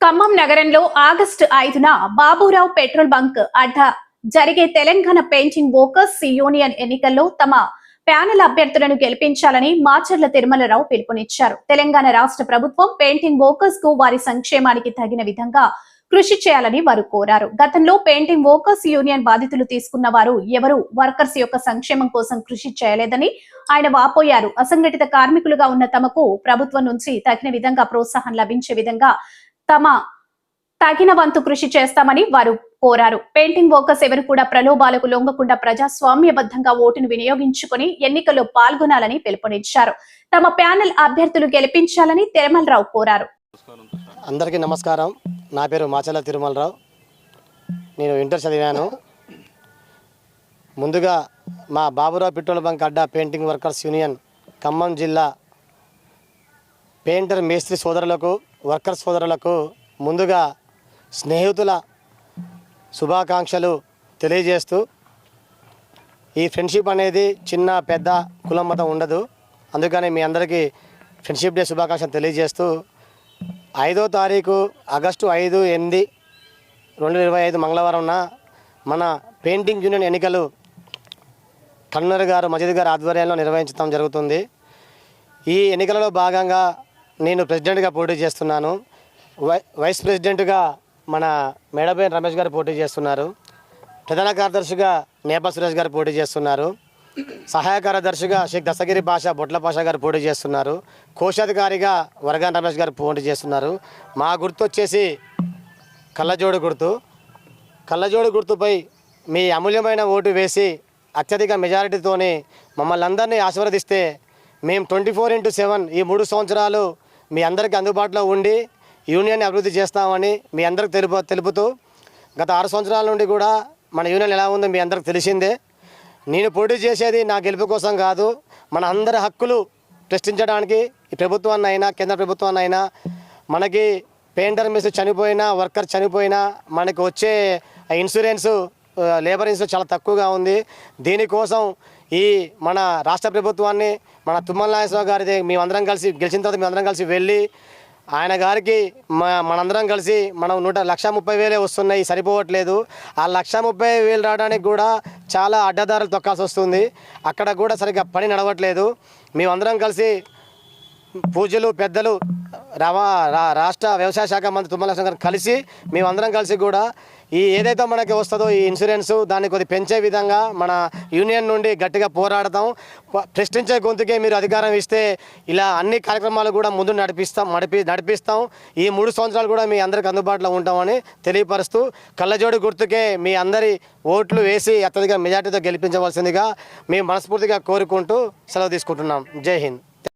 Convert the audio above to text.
ఖమ్మం నగరంలో ఆగస్టు ఐదున Baburao petrol bunk అడ్డ జరిగే తెలంగాణ పెయింటింగ్ వర్కర్స్ యూనియన్ ఎన్నికల్లో తమ ప్యానెల్ అభ్యర్థులను గెలిపించాలని మాచర్ల తిరుమలరావు పిలుపునిచ్చారు. తెలంగాణ రాష్ట్ర ప్రభుత్వం పెయింటింగ్ వర్కర్స్కు వారి సంక్షేమానికి తగిన విధంగా కృషి చేయాలని వారు కోరారు. గతంలో పెయింటింగ్ వర్కర్స్ యూనియన్ బాధితులు తీసుకున్న వారు ఎవరు వర్కర్స్ యొక్క సంక్షేమం కోసం కృషి చేయలేదని ఆయన వాపోయారు. అసంఘటిత కార్మికులుగా ఉన్న తమకు ప్రభుత్వం నుంచి తగిన విధంగా ప్రోత్సాహం లభించే విధంగా తమ తగిన వంతు కృషి చేస్తామని వారు కోరారు. పెయింటింగ్ వర్కర్స్ ఎవరు కూడా ప్రలోభాలకు లొంగకుండా ప్రజాస్వామ్యబద్ధంగా ఓటును వినియోగించుకుని ఎన్నికల్లో పాల్గొనాలని పిలుపునిచ్చారు. తమ ప్యానెల్ అభ్యర్థులు గెలిపించాలని తిరుమలరావు కోరారు. అందరికీ నమస్కారం. నా పేరు మాచల తిరుమలరావు. నేను ఇంటర్ చదివాను. ముందుగా మా బాబురావు పెట్రోల్ బంక్ అడ్డా పెయింటింగ్ వర్కర్స్ యూనియన్ ఖమ్మం జిల్లా పెయింటర్ మేస్త్రి సోదరులకు వర్కర్స్ సోదరులకు ముందుగా స్నేహితుల శుభాకాంక్షలు తెలియజేస్తూ ఈ ఫ్రెండ్షిప్ అనేది చిన్న పెద్ద కులం మతం ఉండదు. అందుకని మీ అందరికీ ఫ్రెండ్షిప్ డే శుభాకాంక్షలు తెలియజేస్తూ ఐదో తారీఖు ఆగస్టు ఐదు ఎనిమిది రెండు వేల ఇరవై ఐదు మంగళవారంన మన పెయింటింగ్ యూనియన్ ఎన్నికలు కన్నర్ గారు మజీద్ గారు ఆధ్వర్యంలో నిర్వహించడం జరుగుతుంది. ఈ ఎన్నికలలో భాగంగా నేను ప్రెసిడెంట్గా పోటీ చేస్తున్నాను. వై వైస్ ప్రెసిడెంట్గా మన మేడబేన్ రమేష్ గారు పోటీ చేస్తున్నారు. ప్రధాన కార్యదర్శిగా నేపా సురేష్ గారు పోటీ చేస్తున్నారు. సహాయ కార్యదర్శిగా శ్రీ దశగిరి భాష బొట్ల భాష గారు పోటీ చేస్తున్నారు. కోశాధికారిగా వరగాన్ రమేష్ గారు పోటీ చేస్తున్నారు. మా గుర్తు వచ్చేసి కళ్ళజోడు గుర్తు. కళ్ళజోడు గుర్తుపై మీ అమూల్యమైన ఓటు వేసి అత్యధిక మెజారిటీతోని మమ్మల్ని అందరినీ ఆశీర్వదిస్తే మేము ట్వంటీ ఫోర్ ఇంటూ సెవెన్ ఈ మూడు సంవత్సరాలు మీ అందరికీ అందుబాటులో ఉండి యూనియన్ని అభివృద్ధి చేస్తామని మీ అందరికి తెలుపు తెలుపుతూ గత ఆరు సంవత్సరాల నుండి కూడా మన యూనియన్ ఎలా ఉందో మీ అందరికి తెలిసిందే. నేను పోటీ చేసేది నా గెలుపు కోసం కాదు మన అందరి హక్కులు ప్రశ్నించడానికి ఈ ప్రభుత్వాన్ని అయినా కేంద్ర ప్రభుత్వాన్ని అయినా మనకి పెయింటర్ మిస్ చనిపోయినా వర్కర్ చనిపోయినా మనకి వచ్చే ఇన్సూరెన్సు ఇన్సూరెన్స్ లేబర్ ఇన్సూరెన్స్ చాలా తక్కువగా ఉంది. దీనికోసం ఈ మన రాష్ట్ర ప్రభుత్వాన్ని మన తుమ్మల నాగేశ్వరరావు గారి మేమందరం కలిసి గెలిచిన తర్వాత మేమందరం కలిసి వెళ్ళి ఆయన గారికి మా మనందరం కలిసి మనం నూట లక్ష ముప్పై వేలే వస్తున్నాయి సరిపోవట్లేదు. ఆ లక్ష ముప్పై వేలు రావడానికి కూడా చాలా అడ్డదారులు తొక్కాల్సి వస్తుంది. అక్కడ కూడా సరిగ్గా పని నడవట్లేదు. మేమందరం కలిసి పూజలు పెద్దలు రవా రా- రాష్ట్ర వ్యవసాయ శాఖ మంత్రి తుమ్మల గారు కలిసి మేమందరం కలిసి కూడా ఈ ఏదైతే మనకి వస్తుందో ఈ ఇన్సూరెన్స్ దాన్ని కొద్ది పెంచే విధంగా మన యూనియన్ నుండి గట్టిగా పోరాడతాం. ప్రశ్నించే గొంతుకే మీరు అధికారం ఇస్తే ఇలా అన్ని కార్యక్రమాలు కూడా ముందు నడిపిస్తాం నడిపి నడిపిస్తాం. ఈ మూడు సంవత్సరాలు కూడా మీ అందరికి అందుబాటులో ఉంటామని తెలియపరుస్తూ కళ్ళజోడు గుర్తుకే మీ అందరి ఓట్లు వేసి అత్యధిక మెజార్టీతో గెలిపించవలసిందిగా మేము మనస్ఫూర్తిగా కోరుకుంటూ సెలవు తీసుకుంటున్నాం. జై హింద్.